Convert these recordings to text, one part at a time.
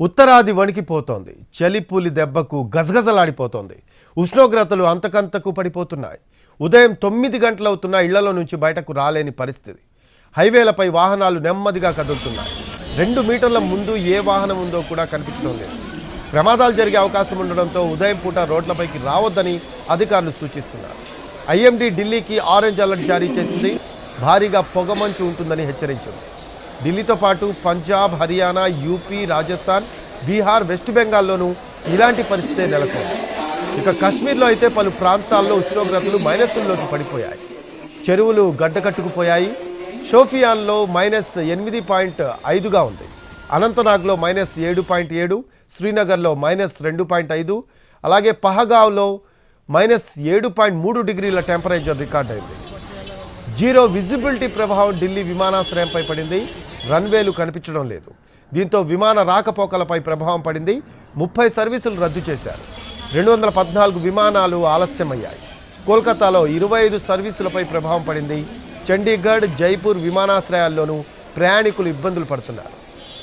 ఉత్తరాది వణికిపోతోంది. చలిపూలి దెబ్బకు గజగజలాడిపోతోంది. ఉష్ణోగ్రతలు అంతకంతకు పడిపోతున్నాయి. ఉదయం తొమ్మిది గంటలవుతున్నా ఇళ్ళలో నుంచి బయటకు రాలేని పరిస్థితి. హైవేలపై వాహనాలు నెమ్మదిగా కదులుతున్నాయి. రెండు మీటర్ల ముందు ఏ వాహనం ఉందో కూడా కనిపించడం లేదు. ప్రమాదాలు జరిగే అవకాశం ఉండడంతో ఉదయం పూట రోడ్లపైకి రావద్దని అధికారులు సూచిస్తున్నారు. ఐఎండీ ఢిల్లీకి ఆరెంజ్ అలర్ట్ జారీ చేసింది. భారీగా పొగమంచు ఉంటుందని హెచ్చరించింది. ఢిల్లీతో పాటు పంజాబ్ హర్యానా యూపీ రాజస్థాన్ బీహార్ వెస్ట్ బెంగాల్లోనూ ఇలాంటి పరిస్థితే నెలకొంది. ఇక కాశ్మీర్లో అయితే పలు ప్రాంతాల్లో ఉష్ణోగ్రతలు మైనస్లోకి పడిపోయాయి. చెరువులు గడ్డకట్టుకుపోయాయి. షోఫియాన్లో మైనస్ ఎనిమిది పాయింట్ ఐదుగా ఉంది. అనంతనాగ్లో మైనస్ ఏడు పాయింట్ ఏడు శ్రీనగర్లో మైనస్ రెండు పాయింట్ ఐదు అలాగే పహగావ్లో మైనస్ ఏడు పాయింట్ మూడు డిగ్రీల టెంపరేచర్ రికార్డ్ అయింది జీరో విజిబిలిటీ ప్రభావం ఢిల్లీ విమానాశ్రయంపై పడింది. రన్వేలు కనిపించడం లేదు. దీంతో విమాన రాకపోకలపై ప్రభావం పడింది. ముప్పై సర్వీసులు రద్దు చేశారు. రెండు వందల పద్నాలుగు విమానాలు ఆలస్యమయ్యాయి. కోల్కతాలో ఇరవై ఐదు సర్వీసులపై ప్రభావం పడింది. చండీగఢ్ జైపూర్ విమానాశ్రయాల్లోనూ ప్రయాణికులు ఇబ్బందులు పడుతున్నారు.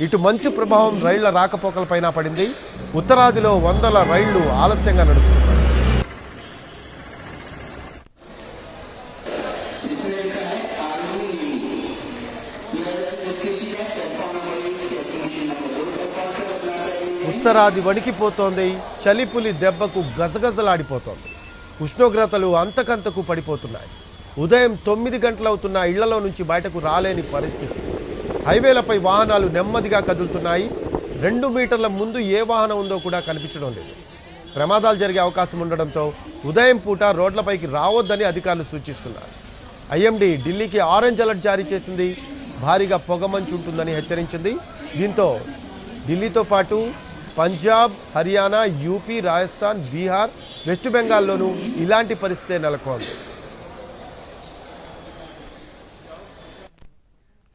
ఇటు మంచు ప్రభావం రైళ్ళ రాకపోకలపైన పడింది. ఉత్తరాదిలో వందల రైళ్ళు ఆలస్యంగా నడుస్తున్నాయి. ఉత్తరాది వణికిపోతోంది చలిపులి దెబ్బకు గజగజలాడిపోతోంది. ఉష్ణోగ్రతలు అంతకంతకు పడిపోతున్నాయి. ఉదయం తొమ్మిది గంటలవుతున్న ఇళ్ళలో నుంచి బయటకు రాలేని పరిస్థితి. హైవేలపై వాహనాలు నెమ్మదిగా కదులుతున్నాయి. రెండు మీటర్ల ముందు ఏ వాహనం ఉందో కూడా కనిపించడం లేదు. ప్రమాదాలు జరిగే అవకాశం ఉండడంతో ఉదయం పూట రోడ్లపైకి రావద్దని అధికారులు సూచిస్తున్నారు. ఐఎండీ ఢిల్లీకి ఆరెంజ్ అలర్ట్ జారీ చేసింది. భారీగా పొగమంచు ఉంటుందని హెచ్చరించింది. దీంతో ఢిల్లీతో పాటు పంజాబ్ హర్యానా యూపీ రాజస్థాన్ బీహార్ వెస్ట్ బెంగాల్లోనూ ఇలాంటి పరిస్థితే నెలకొంది.